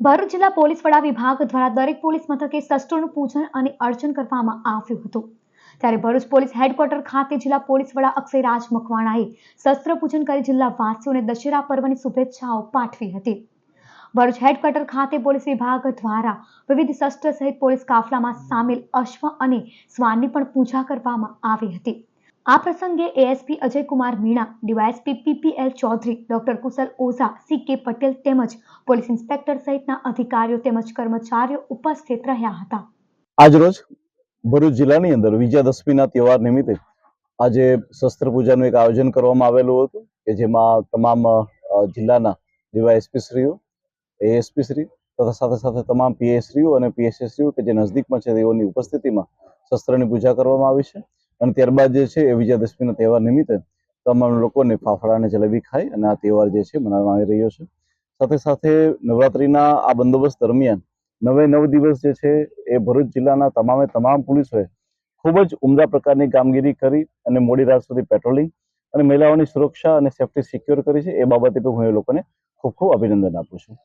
ભરૂચ જિલ્લા પોલીસ વડા વિભાગ દ્વારા દરેક પોલીસ મથકે શસ્ત્રોનું પૂજન અને અર્ચન કરવામાં આવ્યું હતું. ત્યારે ભરૂચ પોલીસ હેડક્વાર્ટર ખાતે જિલ્લા પોલીસ વડા અક્ષયરાજ મકવાણાએ શસ્ત્ર પૂજન કરી જિલ્લાવાસીઓને દશેરા પર્વની શુભેચ્છાઓ પાઠવી હતી. ભરૂચ હેડક્વાર્ટર ખાતે પોલીસ વિભાગ દ્વારા વિવિધ શસ્ત્ર સહિત પોલીસ કાફલામાં સામેલ અશ્વ અને શ્વાનની પણ પૂજા કરવામાં આવી હતી. આ પ્રસંગે ASP Ajaykumar Meena DYSP PPL Chaudhary, doctor Kushal Oza C K Patel તેમજ પોલીસ ઇન્સ્પેક્ટર સહિતના અધિકારીઓ તેમજ કર્મચારીઓ ઉપસ્થિત રહ્યા હતા. આજરોજ ભરૂચ જિલ્લાની અંદર વિજયાદશમીના તહેવાર નિમિત્તે આજે શસ્ત્ર પૂજાનું એક આયોજન કરવામાં આવેલું હતું કે જેમાં તમામ જિલ્લાના ડીવાયએસપી શ્રીઓ એએસપી શ્રી તથા સાથે સાથે તમામ પીએસશ્રીઓ અને પીએસએસશ્રીઓ કે જે નજદીકમાં છે તેઓની ઉપસ્થિતિમાં શસ્ત્રની પૂજા કરવામાં આવી છે. અને ત્યારબાદ જે છે એ વિજયાદશમીના તહેવાર નિમિત્તે તમામ લોકોને ફાફડા અને જલેબી ખાય અને આ તહેવાર જે છે મનાવવામાં આવી રહ્યો છે. સાથે સાથે નવરાત્રિના આ બંદોબસ્ત દરમિયાન નવે નવ દિવસ જે છે એ ભરૂચ જિલ્લાના તમામે તમામ પોલીસોએ ખૂબ જ ઉમદા પ્રકારની કામગીરી કરી અને મોડી રાત સુધી પેટ્રોલિંગ અને મહિલાઓની સુરક્ષા અને સેફટી સિક્યોર કરી છે. એ બાબતે પણ હું એ લોકોને ખૂબ ખૂબ અભિનંદન આપું છું.